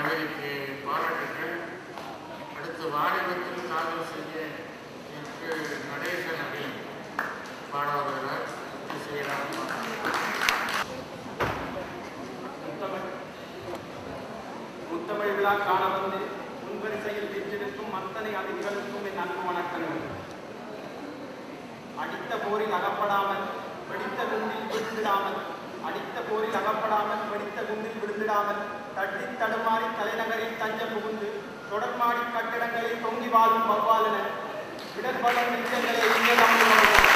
கவிதைக்கு பாராட்டுகள். அடுத்து வாலிபத்தில் காதல் செய்ய என்று நடேசன் அடியன் பாட வருகிறார் செய்யலாம் முத்தமிழ் விழா காண வந்து முன்வரிசையில் வீற்றிருக்கும் அத்தனை அதிதிகளுக்கும் என் அன்பு வணக்கங்கள். அடித்த போரில் அகப்படாமல் வெடித்த குண்டில் விழுந்திடாமல் அடித்த போரில் அகப்படாமல் வெடித்த குண்டில் விழுந்திடாமல் தட்டி தடுமாறி தலைநகரில் தஞ்சம் புகுந்து தொடர்மாடி கட்டிடங்களில் தொங்கி வாழும் வவ்வாலன இடர்படும் நிச்சயங்களை இங்கே நம்புகிறோம்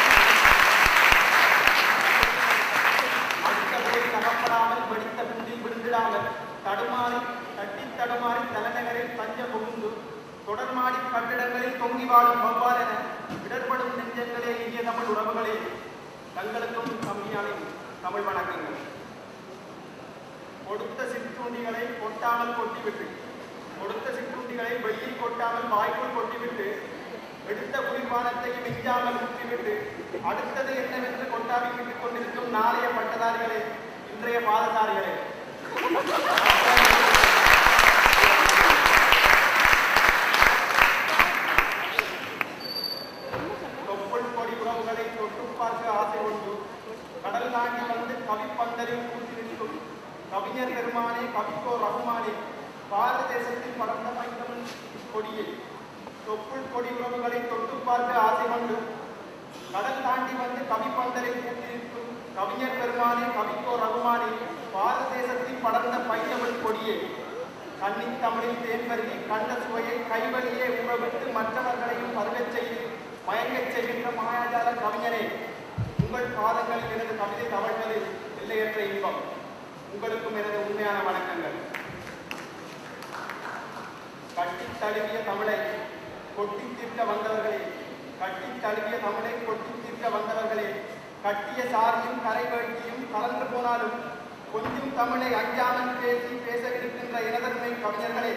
அடுத்த போரில் வெடித்த குண்டில் விழுந்திடாமல் தடுமாறி தட்டி தடுமாறி தலைநகரில் தஞ்ச புகுந்து தொடர்மாடி கட்டிடங்களில் தொங்கி வாழும் வவ்வாலென இடர்படும் நெஞ்சங்களே இந்திய தமிழ் உறவுகளே. தங்களுக்கும் கம்மியான தமிழ் வணக்கங்கள். கொடுத்த சிற்றுண்டிகளை கொட்டாமல் கொட்டிவிட்டு கொடுத்த சிற்றுண்டிகளை வெயில் கொட்டாமல் வாய்க்குள் கொட்டிவிட்டு எடுத்த குளிர்பானத்தையும் மிஞ்சாமல் ஊற்றிவிட்டு அடுத்தது என்னவென்று கொண்டாடி விட்டுக் கொண்டிருக்கும் நாளைய பட்டதாரிகளே இன்றைய பாதசாரிகளே தொப்புள் கொடி உறவுகளை தொட்டு பார்க்க ஆசை கொண்டு கடல் தாண்டி வந்து கவிப்பந்தலில் கூட்டி நிற்கும் கவிஞர் பெருமானே கவிக்கோ ரகுமானே பாரத தேசத்தில் பறந்த மைந்தமிழ் கொடியே தொப்புள் கொடி உறவுகளை தொட்டு பார்க்க ஆசை கொண்டு கடல் தாண்டி வந்து கவி பந்தரை கூட்டியிருக்கும் கவிஞர் பெருமானே கவிக்கோ ரகுமானே பாரத தேசத்தில் படர்ந்த பைந்தமிழ் கொடியே. கண்ணின் தமிழில் தேன்பருகி கண்ட சுவையை கைவழியே உறவிட்டு மற்றவர்களையும் பருகச் செய்து மயங்கச் செய்கின்ற மாயாஜால கவிஞரே உங்கள் பாதங்களில் எனது கவிதை தவழ்வது எல்லையற்ற இன்பம். உங்களுக்கும் எனது உண்மையான வணக்கங்கள். கட்டி தழுவிய தமிழை கொட்டி தீர்க்க வந்தவர்களே கட்டித் தழுவிய தமிழை கொட்டி தீர்க்க வந்தவர்களே கட்டிய சாரியும் கரை வேட்டியும் கலந்து போனாலும் கொஞ்சம் தமிழை அஞ்சாமல் பேசி பேசவிருக்கின்ற இனதன்மை கவிஞர்களே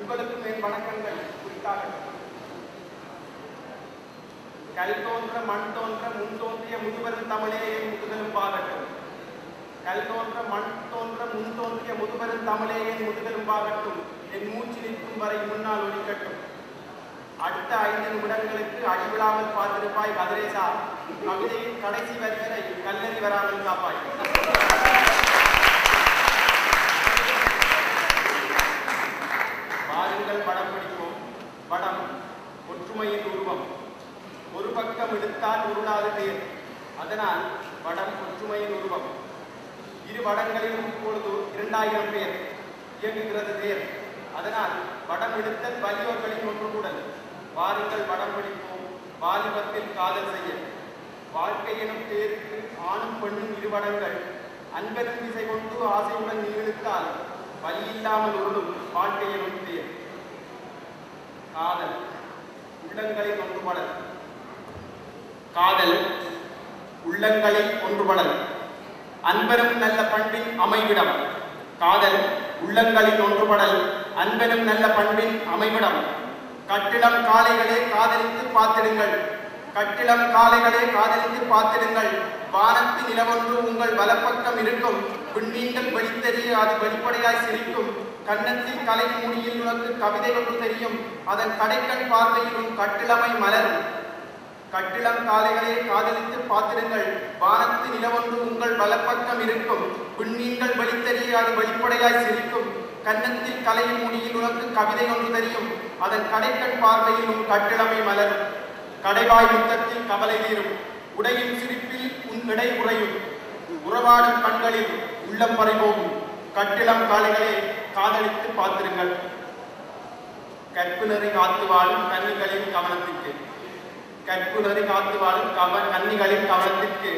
உங்களுக்கும் என் வணக்கங்கள் குறித்தாக கல் தோன்ற மண் தோன்ற முன் தோன்றிய முதுபெரும் தமிழே என் பாகட்டும். கல் தோன்ற மண் தோன்ற முன் தோன்றிய முதுபெரும் தமிழே என் முதுகலும் பாகட்டும். என் மூச்சு நிற்கும் வரை முன்னால் ஒழிக்கட்டும் அடுத்த ஐந்து நிமிடங்களுக்கு அடிவிழாமல் பார்த்திருப்பாய் கதிரேசா கவிதையின் கடைசி வரி வரை கல்லறி வராமல் காப்பாய். பாருங்கள் படம் பிடிப்போம். படம் ஒற்றுமையின் உருவம். ஒரு பக்கம் எடுத்தால் உருளாது தேர் அதனால் படம் ஒற்றுமையின் உருவம். இரு வடங்களிலும் இப்பொழுது இரண்டாயிரம் பேர் இயங்குகிறது தேர் அதனால் படம் எடுத்தல் வலியோர்களின் ஒன்றுகூடல் வாருங்கள் படம் பிடிப்போம். வாலிபத்தில் காதல் செய்ய. வாழ்க்கை எனும் தேருக்கு ஆணும் பெண்ணும் இருவடங்கள். அன்பெரும் திசை கொண்டு ஆசையுடன் நீழுத்தால் வழியில்லாமல் இல்லாமல் உருளும் வாழ்க்கை எனும் தேர் காதல். உள்ளங்களை ஒன்றுபடல் காதல். உள்ளங்களை ஒன்றுபடல் அன்பரும் நல்ல பண்பின் அமைவிடம். காதல். உள்ளங்களின் ஒன்றுபடல் அன்பனும் நல்ல பண்பின் அமைவிடம். கட்டிடம் காளைகளே காதலித்து பார்த்திடுங்கள். கட்டிடம் காளைகளே காதலித்து பார்த்திடுங்கள். வானத்து நிலவொன்று உங்கள் வலப்பக்கம் இருக்கும். விண்ணீங்கள் வெளித்தெரிய அது வெளிப்படையாய் சிரிக்கும். கண்ணத்தில் கலை மூடியில் உனக்கு கவிதை ஒன்று தெரியும். அதன் கடைக்கண் பார்வையிலும் கட்டிளமை மலரும் கட்டிடம் காலைகளே காதலித்து பார்த்திடுங்கள். வானத்து நிலவொன்று உங்கள் வலப்பக்கம் இருக்கும். விண்ணீங்கள் வெளித்தெரிய அது வெளிப்படையாய் சிரிக்கும். கன்னத்தில் கலையின் முடியில் உனக்கு கவிதை ஒன்று தெரியும். அதன் கடைக்கண் பார்வையிலும் கட்டிடமை மலரும். கடைவாய் முத்தத்தில் கவலை தீரும். உடையின் சிரிப்பில் உன் இடை உறையும். உறவாடும் கண்களில் உள்ளம் பறிபோகும் கட்டிடம் காலைகளே காதலித்து பார்த்திருங்கள். கற்புணரை காத்து வாழும் கன்னிகளின் கவனத்திற்கு. கற்புணரை காத்து வாழும் கவ கன்னிகளின் கவனத்திற்கு.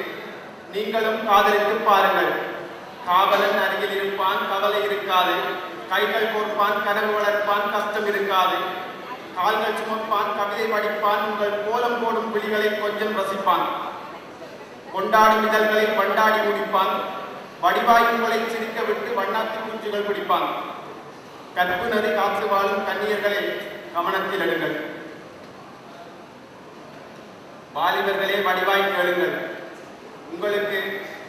நீங்களும் காதலித்து பாருங்கள். காவலன் அருகில் இருப்பான் கவலை இருக்காது. கைகள் கோர்ப்பான் கனவு வளர்ப்பான் கஷ்டம் இருக்காது. கால்கள் சுமப்பான் கவிதை படிப்பான் உங்கள் கோலம் போடும் விழிகளை கொஞ்சம் ரசிப்பான். கொண்டாடும் இதழ்களை பண்டாடி முடிப்பான். வடிவாய் உங்களை சிரிக்க விட்டு வண்ணாத்தி பூச்சிகள் பிடிப்பான். கற்பு நதி காத்து வாழும் கண்ணியர்களை கவனத்தில் எடுங்கள். வாலிபர்களே வடிவாய் கேளுங்கள். உங்களுக்கு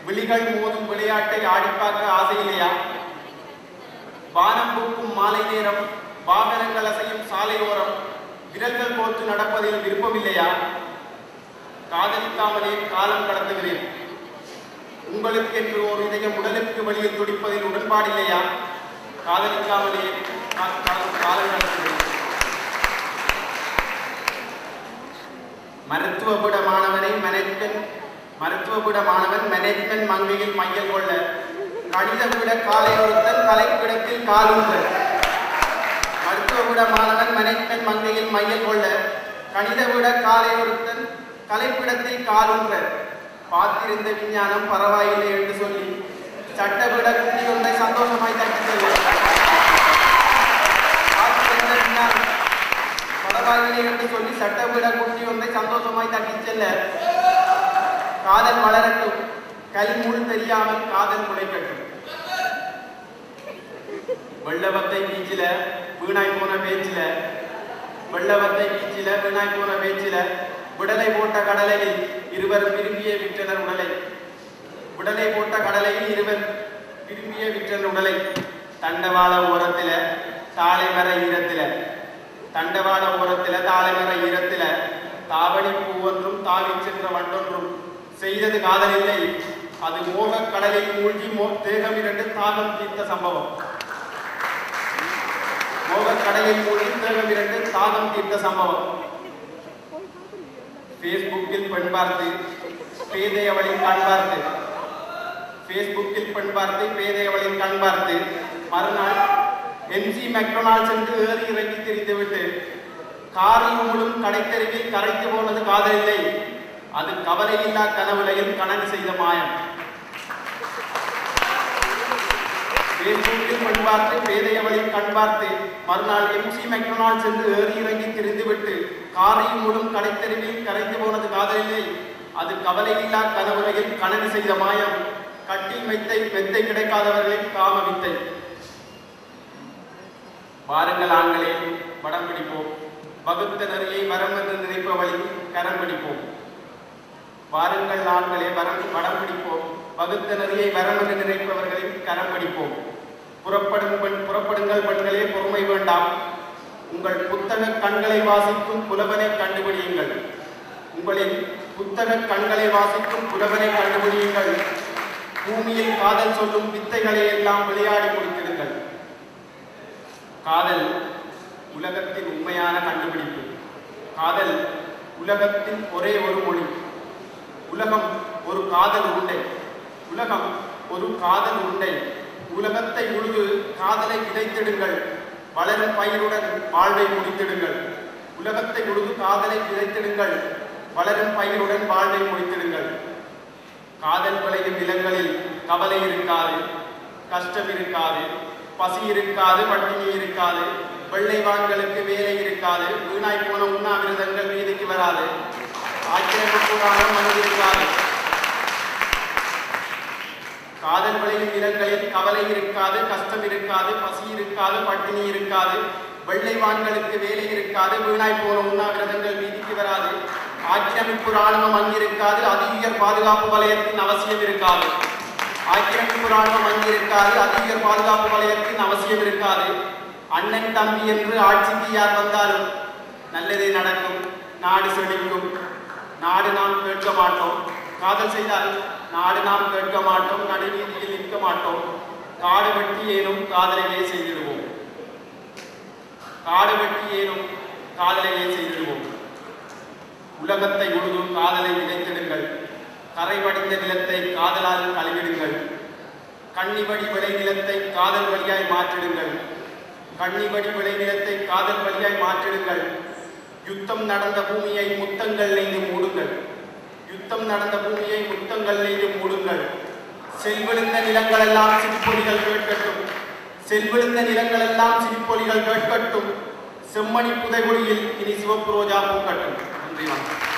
விழிகள் மோதும் விளையாட்டை ஆடி பார்க்க ஆசை இல்லையா? வானம் பூக்கும் மாலை நேரம் வாகனங்கள் அசையும் சாலையோரம் விரல்கள் கோர்த்து நடப்பதில் விருப்பமில்லையா? காதலிக்காமலே காலம் கடத்துகிறேன். உங்களுக்கு என்று ஒரு இதயம் உடலுக்கு வெளியில் துடிப்பதில் உடன்பாடில்லையா காதலிக்காமலே காலம் கடத்துகிறேன். மருத்துவபுட மாணவனை மேனேஜ்மெண்ட் மருத்துவபுட மாணவன் மேனேஜ்மெண்ட் மங்கையில் மையல் கொள்ள. கணித காலையொருத்தன் காலை ஒருத்தன் தலைப்பிடத்தில் காலூன்றல் மருத்துவபுட மாணவன் மேனேஜ்மெண்ட் மங்கையில் மையல் கொள்ள. கணித காலையொருத்தன் காலை கலைப்பிடத்தில் காலூன்றல் பார்த்திருந்த விஞ்ஞானம் பரவாயில்லை என்று சொல்லி சட்டபீட குட்டி ஒன்றை சந்தோஷமாய் தட்டி செல்லும் பரவாயில்லை என்று சொல்லி சட்டபீட குட்டி ஒன்றை சந்தோஷமாய் தட்டி செல்ல. காதல் வளரட்டும். கல்முள் தெரியாமல் காதல் முளைக்கட்டும். வெள்ளவத்தை பீச்சில வீணாய் போன பேச்சில வெள்ளவத்தை பீச்சில வீணாய் போன பேச்சில விடலை போட்ட கடலையில் இருவர் விரும்பிய விற்றனர் உடலை. விடலை போட்ட கடலையில் இருவர் விரும்பிய விற்றனர் உடலை. தண்டவாள ஓரத்தில தாளை மர ஈரத்தில தண்டவாள ஓரத்தில தாளை மர ஈரத்தில தாவணி பூ ஒன்றும் தாவி சென்ற வண்டொன்றும் செய்தது காதலில்லை அது மோகக் கடலில் மூழ்கி மோ தேகம் இரண்டு தாகம் தீர்த்த சம்பவம். மோகக் கடலில் மூழ்கி தேகம் இரண்டு தாகம் தீர்த்த சம்பவம். ஃபேஸ்புக்கில் பெண் பார்த்து பேதையவளின் கண் பார்த்து. ஃபேஸ்புக்கில் பெண் பார்த்து பேதையவளின் கண் பார்த்து. மறுநாள் எம்ஜி மெக்டொனால்ட்ஸ் என்று ஏறி இறங்கி தெரிந்துவிட்டு காரில் முழும் கடைத்தெருவில் கரைத்து போனது காதலில்லை அது கவலையில்லா கனவுலையும் கணக்கு செய்த மாயம். ஃபேஸ்புக்கில் பெண் பார்த்து பேதையவளின் கண் பார்த்து மறுநாள் எம்சி மெக்டொனால்ட்ஸ் சென்று ஏறி இறங்கி திரிந்துவிட்டு காரையும் முழும் கடைத்தெருவில் கரைந்து போனது காதலிலே அது கவலையில்லா கனவுலையில் கணக்கு செய்த மாயம். கட்டி மெத்தை மெத்தை கிடைக்காதவர்களின் காம வித்தை. வாருங்கள் ஆண்களே படம் பிடிப்போம். வகுத்த நெறியை வரம் என்று நினைப்பவழி கரம் பிடிப்போம். வாருங்கள் ஆண்களே வரம் படம் பிடிப்போம். வகுத்த நதியை வரம் என்று நினைப்பவர்களின் கரம் பிடிப்போம். புறப்படும் பெண் புறப்படுங்கள் பெண்களே பொறுமை வேண்டாம். உங்கள் புத்தக கண்களை வாசிக்கும் புலவனை கண்டுபிடியுங்கள். உங்களின் புத்தக கண்களை வாசிக்கும் புலவனை கண்டுபிடியுங்கள். பூமியில் காதல் சொல்லும் வித்தைகளை எல்லாம் விளையாடி கொடுத்திருங்கள் காதல் உலகத்தின் உண்மையான கண்டுபிடிப்பு. காதல் உலகத்தின் ஒரே ஒரு மொழி. உலகம் ஒரு காதல் உண்டை. உலகம் ஒரு காதல் உண்டை. உலகத்தை உழுது காதலை விதைத்திடுங்கள் வளரும் பயிருடன் வாழ்வை முடித்திடுங்கள். உலகத்தை உழுது காதலை விதைத்திடுங்கள் வளரும் பயிருடன் வாழ்வை முடித்திடுங்கள். காதல் விளையும் நிலங்களில் கவலை இருக்காது கஷ்டம் இருக்காது பசி இருக்காது பட்டினி இருக்காது வெள்ளை வான்களுக்கு வேலை இருக்காது வீணாய் போன உண்ணாவிரதங்கள் வீதிக்கு வராது. ஆக்கிரமிப்புறான மனு இருக்காது காதல் விளையும் நிலங்களில் கவலை இருக்காது கஷ்டம் இருக்காது பசி இருக்காது பட்டினி இருக்காது. வெள்ளை வான்களுக்கு வேலை இருக்காது வீணாய் போன உண்ணாவிரதங்கள் வீதிக்கு வராது. ஆக்கிரமிப்பு ராணுவம் அங்கிருக்காது அதிக பாதுகாப்பு வலயத்தின் அவசியம் இருக்காது. ஆக்கிரமிப்பு ராணுவம் அங்கிருக்காது அதிக பாதுகாப்பு வலயத்தின் அவசியம் இருக்காது. அண்ணன் தம்பி என்று ஆட்சிக்கு யார் வந்தாலும் நல்லதே நடக்கும் நாடு செழிக்கும். நாடு நாம் கேட்க மாட்டோம். காதல் செய்தால் நாடு நாம் கேட்க மாட்டோம். நடுவீதியில் நிற்க மாட்டோம். காடு வெட்டி ஏனும் காதலையே செய்திடுவோம். காடு வெட்டி ஏனும் காதலையே செய்திடுவோம். உலகத்தை உழுதும் காதலை விதைத்திடுங்கள் கரை வடிந்த நிலத்தை காதலால் கழுவிடுங்கள். கன்னிவடி விளை நிலத்தை காதல் வழியாய் மாற்றிடுங்கள். கன்னிவடி விளை நிலத்தை காதல் வழியாய் மாற்றிடுங்கள். யுத்தம் நடந்த பூமியை முத்தங்கள் நெய்து மூடுங்கள் யுத்தம் நடந்த பூமியை முத்தங்கள் நெய்து மூடுங்கள் செல்விழுந்த நிலங்களெல்லாம் சிரிப்பொலிகள் கேட்கட்டும் செல்விழுந்த நிலங்களெல்லாம் சிரிப்பொலிகள் கேட்கட்டும் செம்மணி புதைகுழியில் இனி சிவப்பு ரோஜா பூக்கட்டும் நன்றி வணக்கம்